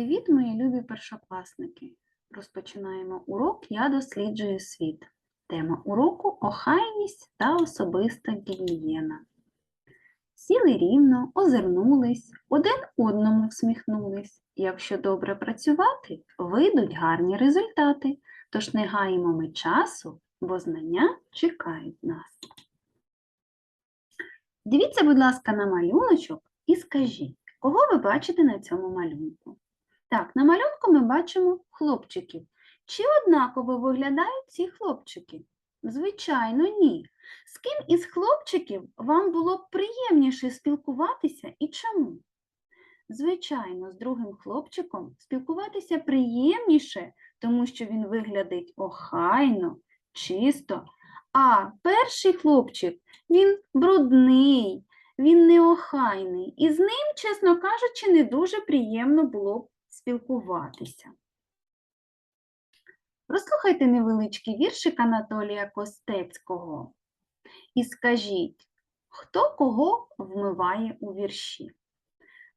Привіт, мої любі першокласники! Розпочинаємо урок Я досліджую світ. Тема уроку охайність та особиста гігієна. Сіли рівно, озирнулись, один одному всміхнулись. Якщо добре працювати, вийдуть гарні результати. Тож не гаємо ми часу, бо знання чекають нас. Дивіться, будь ласка, на малюночок і скажіть, кого ви бачите на цьому малюнку? Так, на малюнку ми бачимо хлопчиків. Чи однаково виглядають ці хлопчики? Звичайно, ні. З ким із хлопчиків вам було б приємніше спілкуватися і чому? Звичайно, з другим хлопчиком спілкуватися приємніше, тому що він виглядить охайно, чисто. А перший хлопчик, він брудний, він неохайний, і з ним, чесно кажучи, не дуже приємно було б спілкуватися. Розслухайте невеличкий віршик Анатолія Костецького і скажіть, хто кого вмиває у вірші?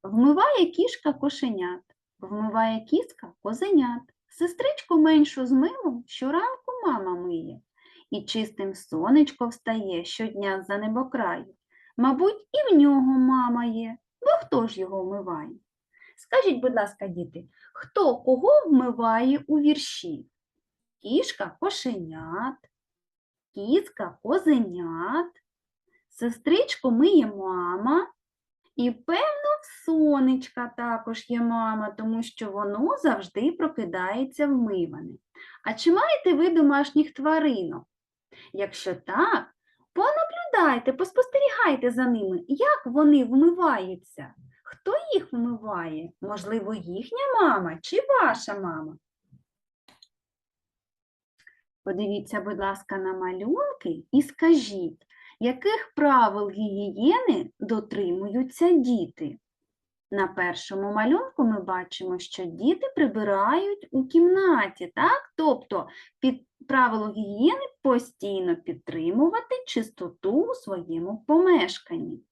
Вмиває кішка кошенят, вмиває кіска козенят, сестричку меншу з милом щоранку мама миє, і чистим сонечко встає щодня за небокраю. Мабуть, і в нього мама є, бо хто ж його вмиває? Скажіть, будь ласка, діти, хто кого вмиває у вірші? Кішка кошенят, кіцка козенят, сестричку миє мама, і, певно, в сонечка також є мама, тому що воно завжди прокидається вмиване. А чи маєте ви домашніх тваринок? Якщо так, понаблюдайте, поспостерігайте за ними, як вони вмиваються. Хто їх вмиває? Можливо, їхня мама чи ваша мама? Подивіться, будь ласка, на малюнки і скажіть, яких правил гігієни дотримуються діти? На першому малюнку ми бачимо, що діти прибирають у кімнаті, так? Тобто під правило гігієни постійно підтримувати чистоту у своєму помешканні.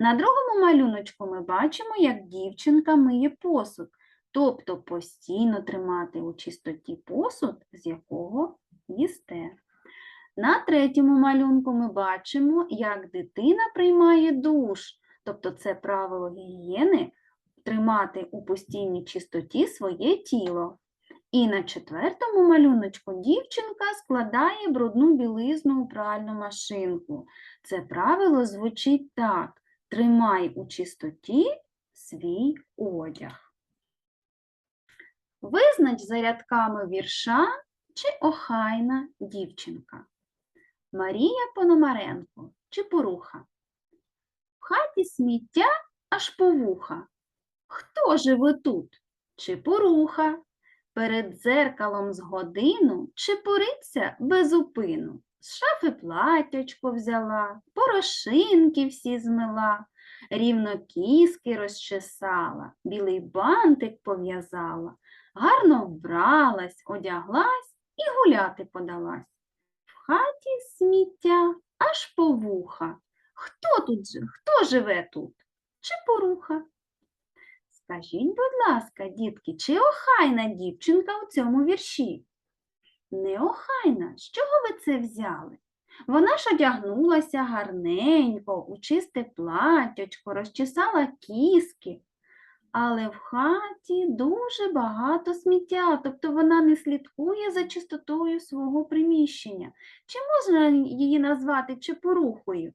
На другому малюночку ми бачимо, як дівчинка миє посуд, тобто постійно тримати у чистоті посуд, з якого їсте. На третьому малюнку ми бачимо, як дитина приймає душ, тобто це правило гігієни тримати у постійній чистоті своє тіло. І на четвертому малюночку дівчинка складає брудну білизну у пральну машинку. Це правило звучить так: тримай у чистоті свій одяг. Визнач за рядками вірша чи охайна дівчинка. Марія Пономаренко Чепуруха. В хаті сміття аж по вуха. Хто живе тут? Чепуруха. Перед дзеркалом з годину чепуриться без упину. З шафи платячко взяла, порошинки всі змила, рівно кіски розчесала, білий бантик пов'язала, гарно вбралась, одяглась і гуляти подалась. В хаті сміття аж по вуха. Хто тут жи- хто живе тут? Чепуруха. Скажіть, будь ласка, дітки, чи охайна дівчинка у цьому вірші? Неохайна, з чого ви це взяли? Вона ж одягнулася гарненько, у чисте платячко, розчесала кіски, але в хаті дуже багато сміття, тобто вона не слідкує за чистотою свого приміщення. Чи можна її назвати чепурухою?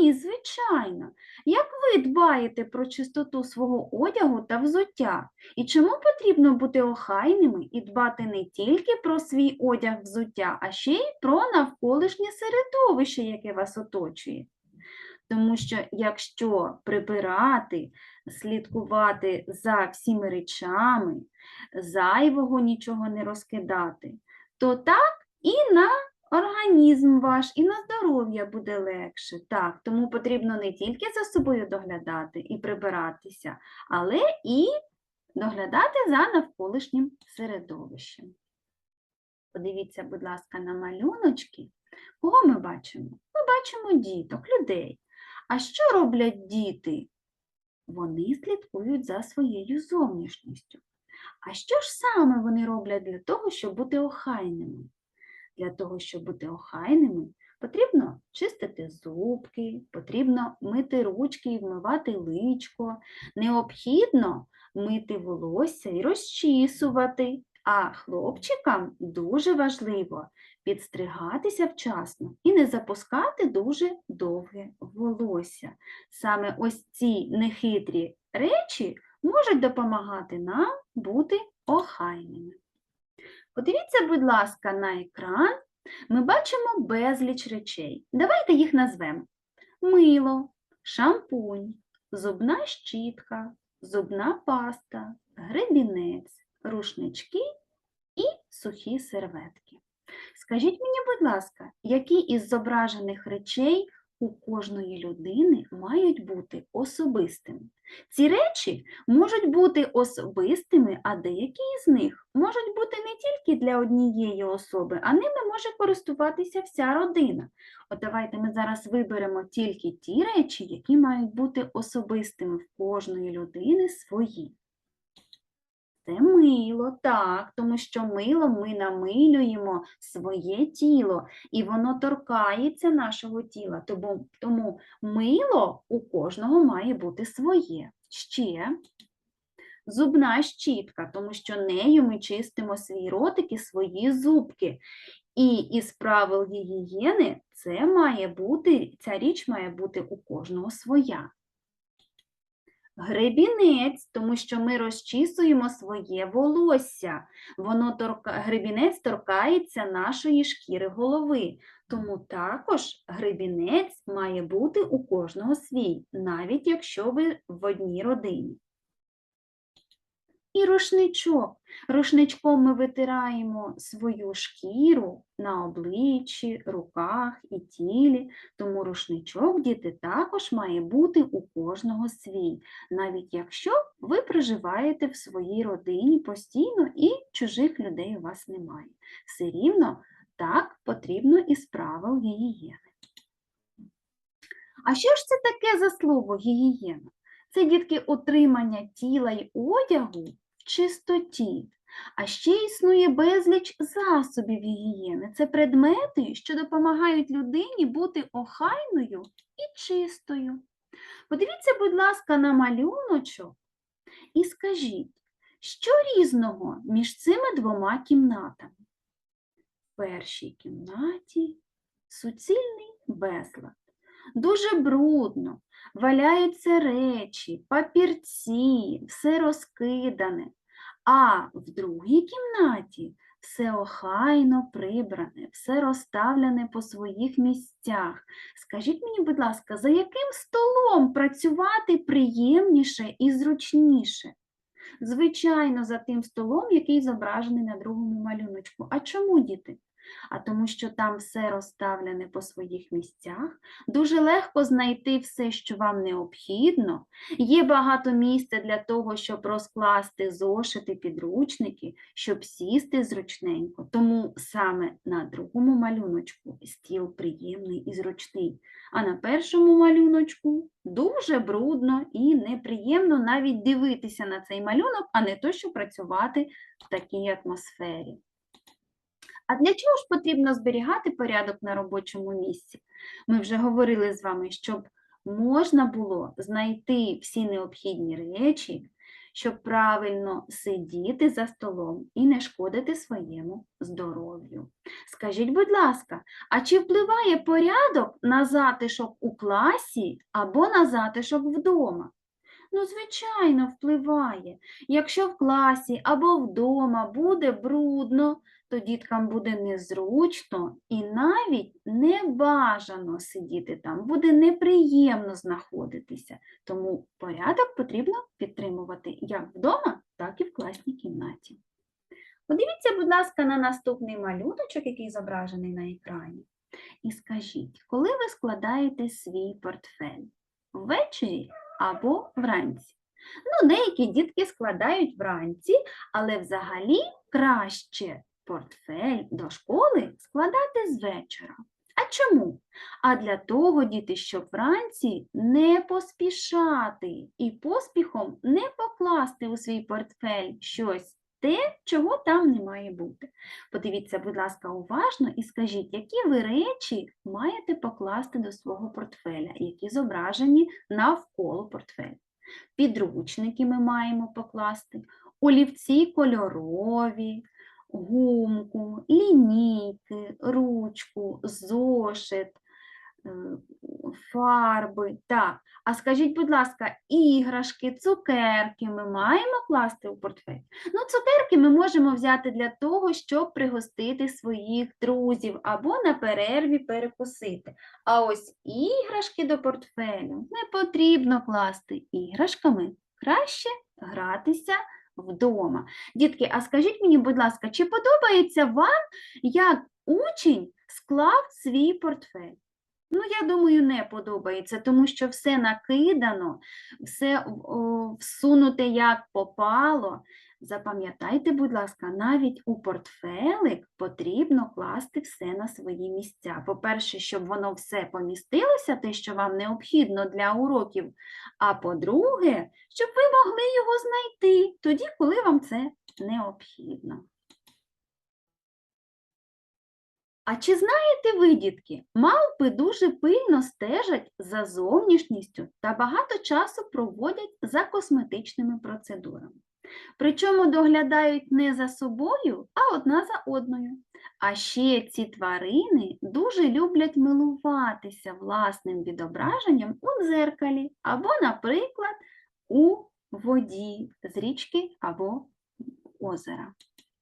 Ні, звичайно. Як ви дбаєте про чистоту свого одягу та взуття? І чому потрібно бути охайними і дбати не тільки про свій одяг взуття, а ще й про навколишнє середовище, яке вас оточує? Тому що якщо прибирати, слідкувати за всіми речами, зайвого нічого не розкидати, то так і на організм ваш, і на здоров'я буде легше. Так, тому потрібно не тільки за собою доглядати і прибиратися, але і доглядати за навколишнім середовищем. Подивіться, будь ласка, на малюночки. Кого ми бачимо? Ми бачимо діток, людей. А що роблять діти? Вони слідкують за своєю зовнішністю. А що ж саме вони роблять для того, щоб бути охайними? Для того, щоб бути охайними, потрібно чистити зубки, потрібно мити ручки і вмивати личко, необхідно мити волосся і розчісувати. А хлопчикам дуже важливо підстригатися вчасно і не запускати дуже довге волосся. Саме ось ці нехитрі речі можуть допомагати нам бути охайними. Подивіться, будь ласка, на екран. Ми бачимо безліч речей. Давайте їх назвемо: мило, шампунь, зубна щітка, зубна паста, гребінець, рушнички і сухі серветки. Скажіть мені, будь ласка, які із зображених речей у кожної людини мають бути особистими? Ці речі можуть бути особистими, а деякі із них можуть бути не тільки для однієї особи, а ними може користуватися вся родина. От давайте ми зараз виберемо тільки ті речі, які мають бути особистими в кожної людини свої. Це мило, так, тому що милом ми намилюємо своє тіло, і воно торкається нашого тіла. Тому, тому мило у кожного має бути своє. Ще зубна щітка, тому що нею ми чистимо свій ротик і свої зубки. І із правил гігієни це має бути, ця річ має бути у кожного своя. Гребінець, тому що ми розчісуємо своє волосся. Воно торка... Гребінець торкається нашої шкіри голови. Тому також гребінець має бути у кожного свій, навіть якщо ви в одній родині. І рушничок. Рушничком ми витираємо свою шкіру на обличчі, руках і тілі, тому рушничок, діти, також має бути у кожного свій, навіть якщо ви проживаєте в своїй родині постійно і чужих людей у вас немає. Все рівно так потрібно із правил гігієни. А що ж це таке за слово гігієна? Це дітки утримання тіла й одягу чистоті. А ще існує безліч засобів гігієни. Це предмети, що допомагають людині бути охайною і чистою. Подивіться, будь ласка, на малюночок і скажіть, що різного між цими двома кімнатами? В першій кімнаті суцільний безлад. Дуже брудно, валяються речі, папірці, все розкидане. А в другій кімнаті все охайно прибране, все розставлене по своїх місцях. Скажіть мені, будь ласка, за яким столом працювати приємніше і зручніше? Звичайно, за тим столом, який зображений на другому малюночку. А чому, діти? А тому, що там все розставлене по своїх місцях, дуже легко знайти все, що вам необхідно. Є багато місця для того, щоб розкласти зошити, підручники, щоб сісти зручненько. Тому саме на другому малюночку стіл приємний і зручний, а на першому малюночку дуже брудно і неприємно навіть дивитися на цей малюнок, а не то, що працювати в такій атмосфері. А для чого ж потрібно зберігати порядок на робочому місці? Ми вже говорили з вами, щоб можна було знайти всі необхідні речі, щоб правильно сидіти за столом і не шкодити своєму здоров'ю. Скажіть, будь ласка, а чи впливає порядок на затишок у класі або на затишок вдома? Ну, звичайно, впливає. Якщо в класі або вдома буде брудно, то діткам буде незручно і навіть не бажано сидіти там, буде неприємно знаходитися. Тому порядок потрібно підтримувати як вдома, так і в класній кімнаті. Подивіться, будь ласка, на наступний малюночок, який зображений на екрані. І скажіть, коли ви складаєте свій портфель? Ввечері або вранці? Ну, деякі дітки складають вранці, але взагалі краще портфель до школи складати з вечора. А чому? А для того, діти, щоб вранці не поспішати і поспіхом не покласти у свій портфель щось те, чого там не має бути. Подивіться, будь ласка, уважно і скажіть, які ви речі маєте покласти до свого портфеля, які зображені навколо портфеля. Підручники ми маємо покласти, олівці кольорові, гумку, лінійки, ручку, зошит, е, фарби. Так, а скажіть, будь ласка, іграшки, цукерки ми маємо класти у портфель? Ну, цукерки ми можемо взяти для того, щоб пригостити своїх друзів або на перерві перекусити. А ось іграшки до портфелю не потрібно класти іграшками. Краще гратися вдома. Дітки, а скажіть мені, будь ласка, чи подобається вам, як учень склав свій портфель? Ну, я думаю, не подобається, тому що все накидано, все всунуте як попало. Запам'ятайте, будь ласка, навіть у портфелик потрібно класти все на свої місця. По-перше, щоб воно все помістилося, те, що вам необхідно для уроків. А по-друге, щоб ви могли його знайти тоді, коли вам це необхідно. А чи знаєте ви, дітки, мавпи дуже пильно стежать за зовнішністю та багато часу проводять за косметичними процедурами. Причому доглядають не за собою, а одна за одною. А ще ці тварини дуже люблять милуватися власним відображенням у дзеркалі або, наприклад, у воді з річки або озера.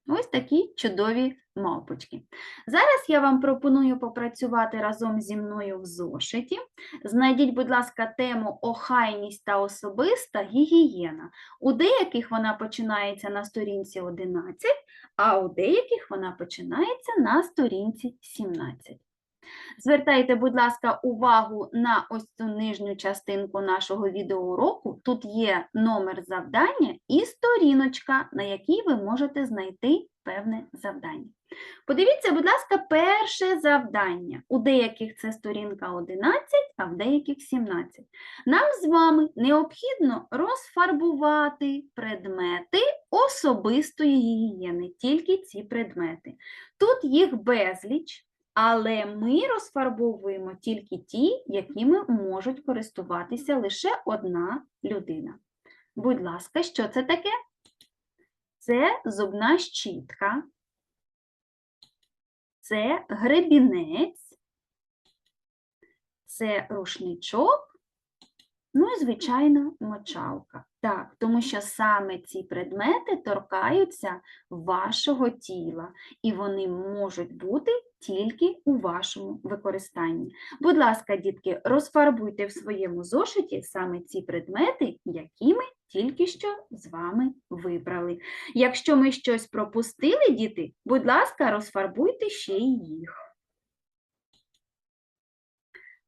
Ось такі чудові мавпочки. Зараз я вам пропоную попрацювати разом зі мною в зошиті. Знайдіть, будь ласка, тему охайність та особиста гігієна. У деяких вона починається на сторінці 11, а у деяких вона починається на сторінці 17. Звертайте, будь ласка, увагу на ось цю нижню частинку нашого відеоуроку. Тут є номер завдання і сторіночка, на якій ви можете знайти певне завдання. Подивіться, будь ласка, перше завдання. У деяких це сторінка 11, а в деяких 17. Нам з вами необхідно розфарбувати предмети особистої гігієни, тільки ці предмети. Тут їх безліч. Але ми розфарбовуємо тільки ті, якими можуть користуватися лише одна людина. Будь ласка, що це таке? Це зубна щітка, це гребінець, це рушничок, ну і, звичайно, мочалка. Так, тому що саме ці предмети торкаються вашого тіла, і вони можуть бути тільки у вашому використанні. Будь ласка, дітки, розфарбуйте в своєму зошиті саме ці предмети, які ми тільки що з вами вибрали. Якщо ми щось пропустили, діти, будь ласка, розфарбуйте ще й їх.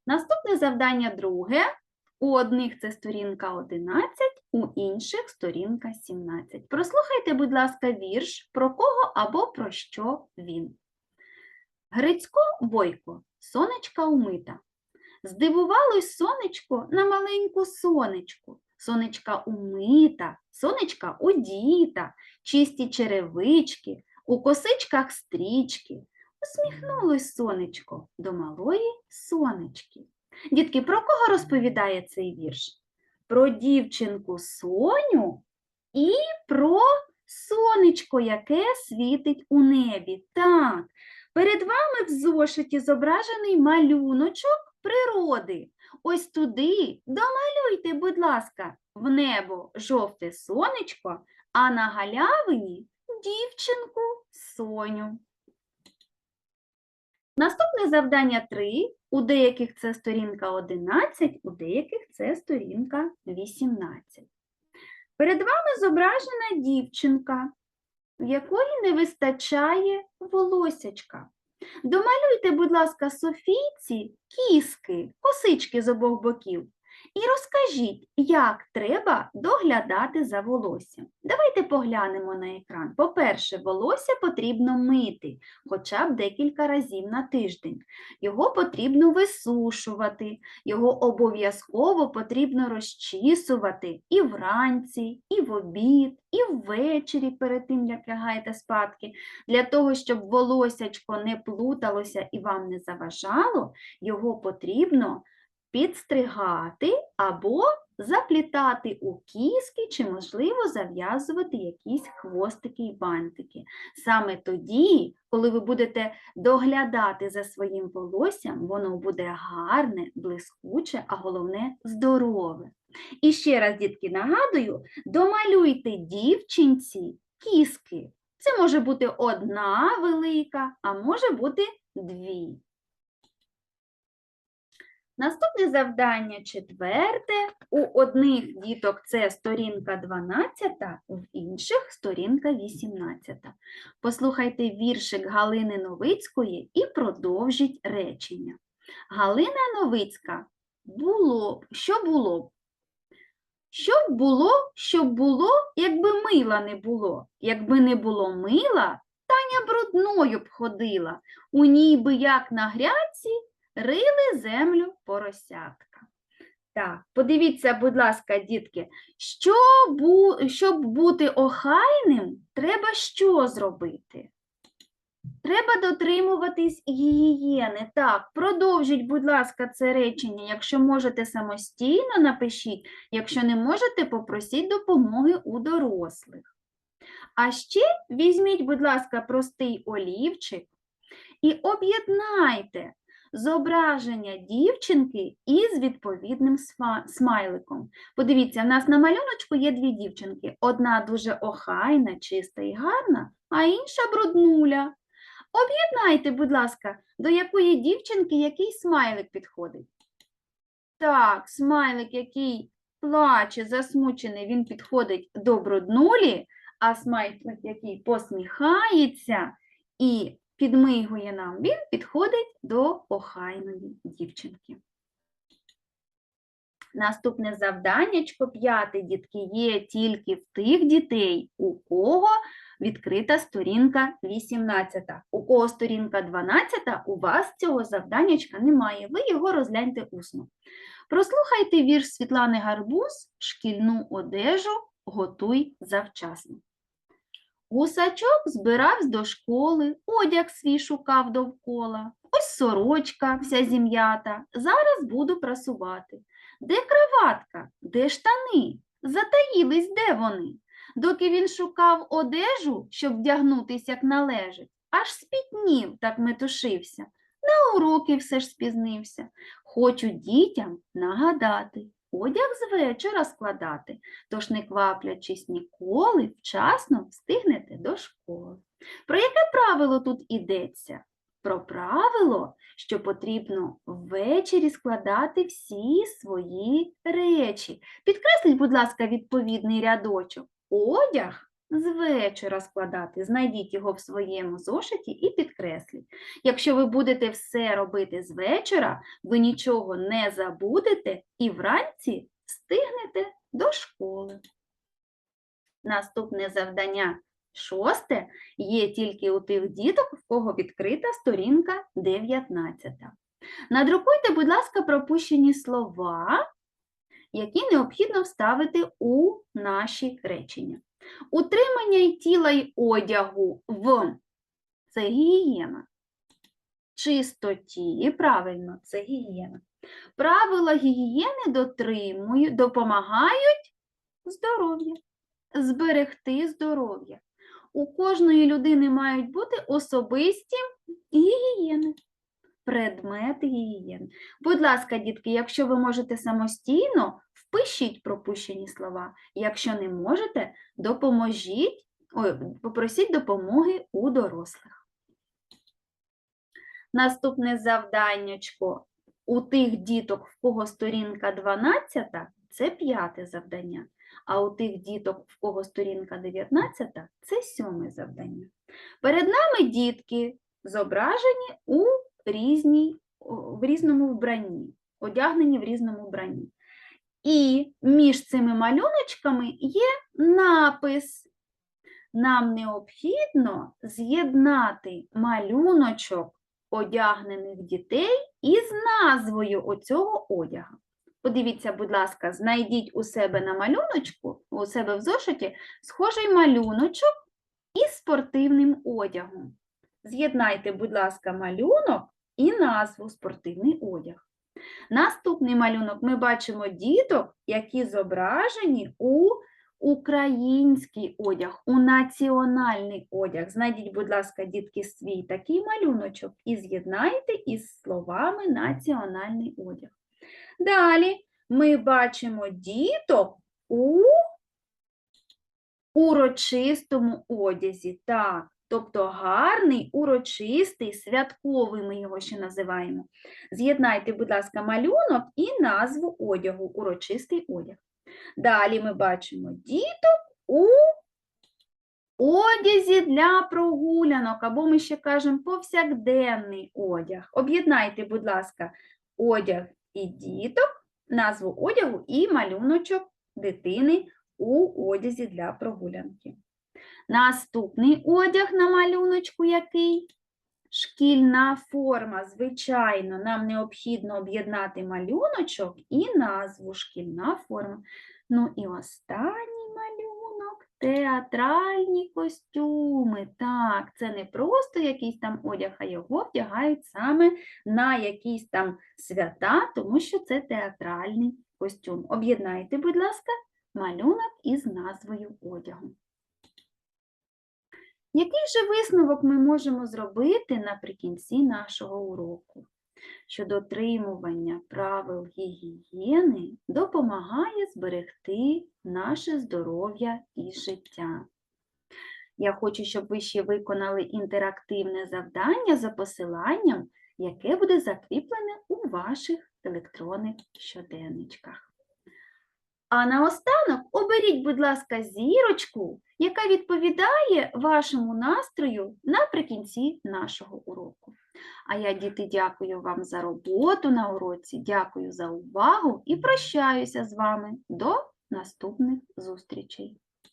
Наступне завдання друге. У одних це сторінка 11, у інших сторінка 17. Прослухайте, будь ласка, вірш, про кого або про що він. Грицько бойко, сонечка умита. Здивувалось сонечко на маленьку сонечку. Сонечка умита, сонечка одіта, чисті черевички, у косичках стрічки. Усміхнулось сонечко до малої сонечки. Дітки, про кого розповідає цей вірш? Про дівчинку Соню і про сонечко, яке світить у небі. Так, перед вами в зошиті зображений малюночок природи. Ось туди домалюйте, будь ласка, в небо жовте сонечко, а на галявині дівчинку Соню. Наступне завдання 3. У деяких це сторінка 11, у деяких це сторінка 18. Перед вами зображена дівчинка, в якої не вистачає волосячка. Домалюйте, будь ласка, Софійці кіски, косички з обох боків. І розкажіть, як треба доглядати за волоссям. Давайте поглянемо на екран. По-перше, волосся потрібно мити хоча б декілька разів на тиждень. Його потрібно висушувати, його обов'язково потрібно розчісувати і вранці, і в обід, і ввечері перед тим, як лягаєте спадки. Для того, щоб волосячко не плуталося і вам не заважало, його потрібно підстригати або заплітати у кіски, чи, можливо, зав'язувати якісь хвостики і бантики. Саме тоді, коли ви будете доглядати за своїм волоссям, воно буде гарне, блискуче, а головне здорове. І ще раз, дітки, нагадую, домалюйте дівчинці кіски. Це може бути одна велика, а може бути дві. Наступне завдання четверте. У одних діток це сторінка 12, в інших сторінка 18. Послухайте віршик Галини Новицької і продовжіть речення. Галина Новицька було б, що було б? Що б було, щоб було, якби мила не було? Якби не було мила, Таня брудною б ходила. У ній би, як на грядці, рили землю поросятка. Так, подивіться, будь ласка, дітки, що щоб бути охайним, треба що зробити? Треба дотримуватись гігієни. Так, продовжіть, будь ласка, це речення. Якщо можете самостійно, напишіть, якщо не можете, попросіть допомоги у дорослих. А ще візьміть, будь ласка, простий олівчик і об'єднайте зображення дівчинки із відповідним смайликом. Подивіться, в нас на малюночку є дві дівчинки. Одна дуже охайна, чиста і гарна, а інша бруднуля. Об'єднайте, будь ласка, до якої дівчинки який смайлик підходить. Так, смайлик, який плаче, засмучений, він підходить до бруднулі, а смайлик, який посміхається і підмигує нам, він підходить до охайної дівчинки. Наступне завданнячко, п'яте, дітки, є тільки в тих дітей, у кого відкрита сторінка 18. У кого сторінка 12, у вас цього завданнячка немає, ви його розгляньте усно. Прослухайте вірш Світлани Гарбуз «Шкільну одежу готуй завчасно». Гусачок збиравсь до школи, одяг свій шукав довкола. Ось сорочка вся зім'ята, зараз буду прасувати. Де краватка, де штани? Затаїлись, де вони? Доки він шукав одежу, щоб вдягнутись як належить, аж спітнів, так метушився. На уроки все ж спізнився. Хочу дітям нагадати, одяг з вечора складати, тож не кваплячись ніколи, вчасно встигнете до школи. Про яке правило тут ідеться? Про правило, що потрібно ввечері складати всі свої речі. Підкресліть, будь ласка, відповідний рядочок. Одяг з вечора складати. Знайдіть його в своєму зошиті і підкресліть. Якщо ви будете все робити з вечора, ви нічого не забудете і вранці встигнете до школи. Наступне завдання шосте є тільки у тих діток, в кого відкрита сторінка 19. Надрукуйте, будь ласка, пропущені слова, які необхідно вставити у наші речення. Утримання й тіла й одягу в це гігієна. Чистоті, правильно, це гігієна. Правила гігієни дотримують, допомагають здоров'я, зберегти здоров'я. У кожної людини мають бути особисті гігієни, предмети гігієни. Будь ласка, дітки, якщо ви можете самостійно, впишіть пропущені слова. Якщо не можете, допоможіть, ой, попросіть допомоги у дорослих. Наступне завданнячко у тих діток, в кого сторінка 12, це п'яте завдання. А у тих діток, в кого сторінка 19, це сьоме завдання. Перед нами дітки зображені у різній, в різному вбранні, одягнені в різному вбранні. І між цими малюночками є напис. Нам необхідно з'єднати малюночок одягнених дітей із назвою оцього одягу. Подивіться, будь ласка, знайдіть у себе на малюночку, у себе в зошиті, схожий малюночок із спортивним одягом. З'єднайте, будь ласка, малюнок і назву спортивний одяг. Наступний малюнок ми бачимо діток, які зображені у український одяг, у національний одяг. Знайдіть, будь ласка, дітки, свій такий малюночок і з'єднайте із словами національний одяг. Далі ми бачимо діток у урочистому одязі. Так, тобто гарний, урочистий, святковий ми його ще називаємо. З'єднайте, будь ласка, малюнок і назву одягу, урочистий одяг. Далі ми бачимо діток у одязі для прогулянок, або ми ще кажемо повсякденний одяг. Об'єднайте, будь ласка, одяг і діток, назву одягу і малюночок дитини у одязі для прогулянки. Наступний одяг на малюночку який? Шкільна форма, звичайно, нам необхідно об'єднати малюночок і назву шкільна форма. Ну і останній малюнок театральні костюми. Так, це не просто якийсь там одяг, а його вдягають саме на якісь там свята, тому що це театральний костюм. Об'єднайте, будь ласка, малюнок із назвою одягу. Який же висновок ми можемо зробити наприкінці нашого уроку? Що дотримування правил гігієни допомагає зберегти наше здоров'я і життя. Я хочу, щоб ви ще виконали інтерактивне завдання за посиланням, яке буде закріплене у ваших електронних щоденничках. А наостанок оберіть, будь ласка, зірочку, яка відповідає вашому настрою наприкінці нашого уроку. А я, діти, дякую вам за роботу на уроці, дякую за увагу і прощаюся з вами до наступних зустрічей.